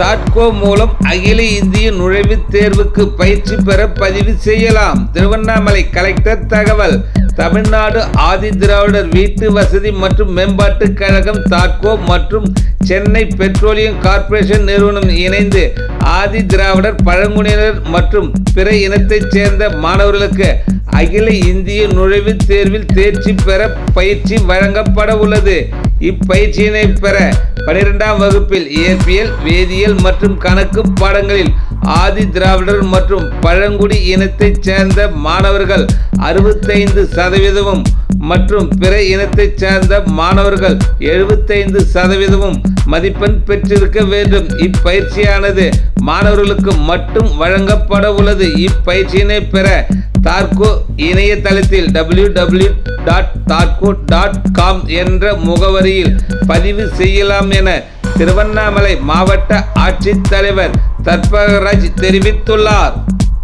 தாட்கோ மூலம் அகில இந்திய நுழைவுத் தேர்வுக்கு பயிற்சி பெற பதிவு செய்யலாம். திருவண்ணாமலை கலெக்டர் தகவல் தமிழ்நாடு ஆதி திராவிடர் வீட்டு வசதி மற்றும் மேம்பாட்டுக் கழகம் தாட்கோ மற்றும் சென்னை பெட்ரோலியம் கார்ப்பரேஷன் நிறுவனம் இணைந்து ஆதி திராவிடர் பழங்குடியினர் மற்றும் பிற இனத்தைச் சேர்ந்த மாணவர்களுக்கு அகில இந்திய நுழைவுத் தேர்வில் தேர்ச்சி பெற பயிற்சி வழங்கப்பட உள்ளது. இப்பயிற்சியினை பெற பனிரெண்டாம் வகுப்பில் இயற்பியல் வேதியியல் மற்றும் கணக்கு பாடங்களில் ஆதி திராவிடர் மற்றும் பழங்குடி இனத்தைச் சேர்ந்த மாணவர்கள் அறுபத்தைந்து சதவீதமும் மற்றும் பிற இனத்தைச் சேர்ந்த மாணவர்கள் எழுபத்தைந்து சதவீதமும் மதிப்பெண் பெற்றிருக்க வேண்டும். இப்பயிற்சியானது மாணவர்களுக்கு மட்டும் வழங்கப்பட உள்ளது. இப்பயிற்சியினை பெற தார்கோ இணையதளத்தில் W W dot Thadco dot com என்ற முகவரியில் பதிவு செய்யலாம் என திருவண்ணாமலை மாவட்ட ஆட்சித்தலைவர் தர்பகராஜ் தெரிவித்துள்ளார்.